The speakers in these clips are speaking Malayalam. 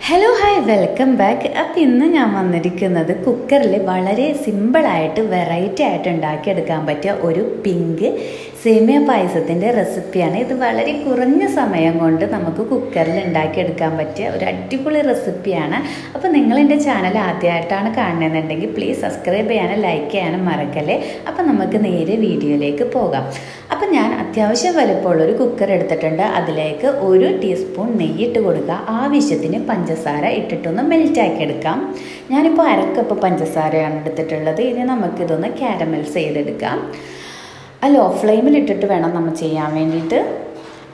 ഹലോ ഹായ് വെൽക്കം ബാക്ക് അപ്പോൾ ഇന്ന് ഞാൻ വന്നിരിക്കുന്നത് കുക്കറിൽ വളരെ സിമ്പിളായിട്ട് വെറൈറ്റി ആയിട്ട് ഉണ്ടാക്കിയെടുക്കാൻ പറ്റിയ ഒരു പിങ്ക് സേമിയ പായസത്തിന്റെ റെസിപ്പിയാണ്. ഇത് വളരെ കുറഞ്ഞ സമയം കൊണ്ട് നമുക്ക് കുക്കറിൽ ഉണ്ടാക്കിയെടുക്കാൻ പറ്റിയ ഒരു അടിപൊളി റെസിപ്പിയാണ്. അപ്പോൾ നിങ്ങൾ എന്റെ ചാനൽ ആദ്യമായിട്ടാണ് കാണുന്നതെന്നുണ്ടെങ്കിൽ പ്ലീസ് സബ്സ്ക്രൈബ് ചെയ്യാനും ലൈക്ക് ചെയ്യാനും മറക്കല്ലേ? അപ്പോൾ നമുക്ക് നേരെ വീഡിയോയിലേക്ക് പോകാം. അപ്പം ഞാൻ അത്യാവശ്യം വലുപ്പമുള്ളൊരു കുക്കർ എടുത്തിട്ടുണ്ട്. അതിലേക്ക് ഒരു ടീസ്പൂൺ നെയ്യിട്ട് കൊടുക്കുക. ആവശ്യത്തിന് പഞ്ചസാര ഇട്ടിട്ടൊന്ന് മെൽറ്റാക്കി എടുക്കാം. ഞാനിപ്പോൾ അരക്കപ്പ് പഞ്ചസാരയാണ് എടുത്തിട്ടുള്ളത്. ഇനി നമുക്കിതൊന്ന് ക്യാരമൽസ് ചെയ്തെടുക്കാം ആ ലോ ഫ്ലെയിമിലിട്ടിട്ട് വേണം നമ്മൾ ചെയ്യാൻ വേണ്ടിയിട്ട്.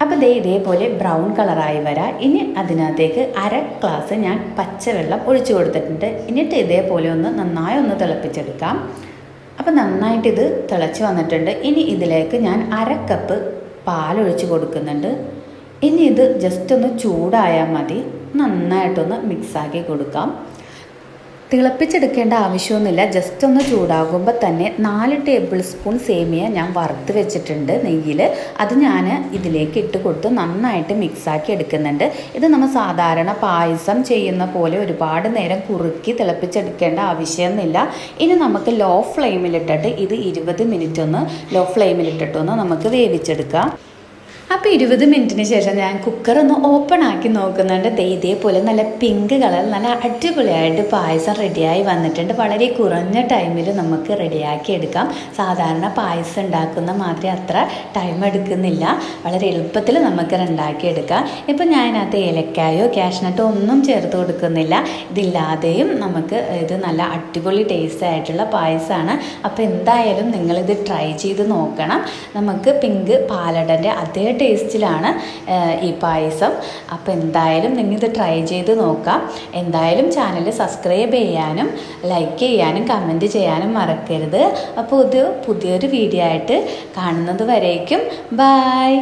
അപ്പോൾ ദേ ഇതേപോലെ ബ്രൗൺ കളറായി വരാം. ഇനി അതിനകത്തേക്ക് അര ഗ്ലാസ് ഞാൻ പച്ചവെള്ളം ഒഴിച്ചു കൊടുത്തിട്ടുണ്ട്. എന്നിട്ട് ഇതേപോലെ ഒന്ന് നന്നായി ഒന്ന് തിളപ്പിച്ചെടുക്കാം. അപ്പോൾ നന്നായിട്ട് ഇത് തിളച്ച് വന്നിട്ടുണ്ട്. ഇനി ഇതിലേക്ക് ഞാൻ അര കപ്പ് പാലൊഴിച്ച് കൊടുക്കുന്നുണ്ട്. ഇനി ഇത് ജസ്റ്റ് ഒന്ന് ചൂടായാൽ മതി. നന്നായിട്ടൊന്ന് മിക്സാക്കി കൊടുക്കാം. തിളപ്പിച്ചെടുക്കേണ്ട ആവശ്യമൊന്നുമില്ല. ജസ്റ്റ് ഒന്ന് ചൂടാകുമ്പോൾ തന്നെ നാല് ടേബിൾ സ്പൂൺ സേമിയ ഞാൻ വറുത്ത് വെച്ചിട്ടുണ്ട് നെയ്യിൽ അത് ഞാൻ ഇതിലേക്ക് ഇട്ട് കൊടുത്ത് നന്നായിട്ട് മിക്സാക്കി എടുക്കുന്നുണ്ട്. ഇത് നമ്മൾ സാധാരണ പായസം ചെയ്യുന്ന പോലെ ഒരുപാട് നേരം കുറുക്കി തിളപ്പിച്ചെടുക്കേണ്ട ആവശ്യമൊന്നുമില്ല. ഇനി നമുക്ക് ലോ ഫ്ലെയിമിലിട്ടിട്ട് ഇത് ഇരുപത് മിനിറ്റ് ഒന്ന് ലോ ഫ്ലെയിമിലിട്ടിട്ടൊന്ന് നമുക്ക് വേവിച്ചെടുക്കാം. അപ്പോൾ ഇരുപത് മിനിറ്റിന് ശേഷം ഞാൻ കുക്കർ ഒന്ന് ഓപ്പൺ ആക്കി നോക്കുന്നുണ്ട്. ഇതേപോലെ നല്ല പിങ്ക് കളറിൽ നല്ല അടിപൊളിയായിട്ട് പായസം റെഡിയായി വന്നിട്ടുണ്ട്. വളരെ കുറഞ്ഞ ടൈമിൽ നമുക്ക് റെഡിയാക്കി എടുക്കാം. സാധാരണ പായസം ഉണ്ടാക്കുന്ന മാതിരി അത്ര ടൈം എടുക്കുന്നില്ല. വളരെ എളുപ്പത്തിൽ നമുക്ക് ഉണ്ടാക്കിയെടുക്കാം ഇപ്പം ഞാൻ അതിനകത്ത് ഏലക്കായോ ക്യാഷ്നട്ടോ ഒന്നും ചേർത്ത് കൊടുക്കുന്നില്ല. ഇതില്ലാതെയും നമുക്ക് ഇത് നല്ല അടിപൊളി ടേസ്റ്റ് ആയിട്ടുള്ള പായസമാണ് അപ്പോൾ എന്തായാലും നിങ്ങളിത് ട്രൈ ചെയ്ത് നോക്കണം. നമുക്ക് പിങ്ക് പാലടന്റെ അതേ ടേസ്റ്റിലാണ് ഈ പായസം. അപ്പോൾ എന്തായാലും നിങ്ങൾ ഇത് ട്രൈ ചെയ്ത് നോക്കാം. എന്തായാലും ചാനൽ സബ്സ്ക്രൈബ് ചെയ്യാനും ലൈക്ക് ചെയ്യാനും കമന്റ് ചെയ്യാനും മറക്കരുത്. അപ്പോൾ ഇത് പുതിയൊരു വീഡിയോ ആയിട്ട് കാണുന്നത് വരേക്കും. ബായ്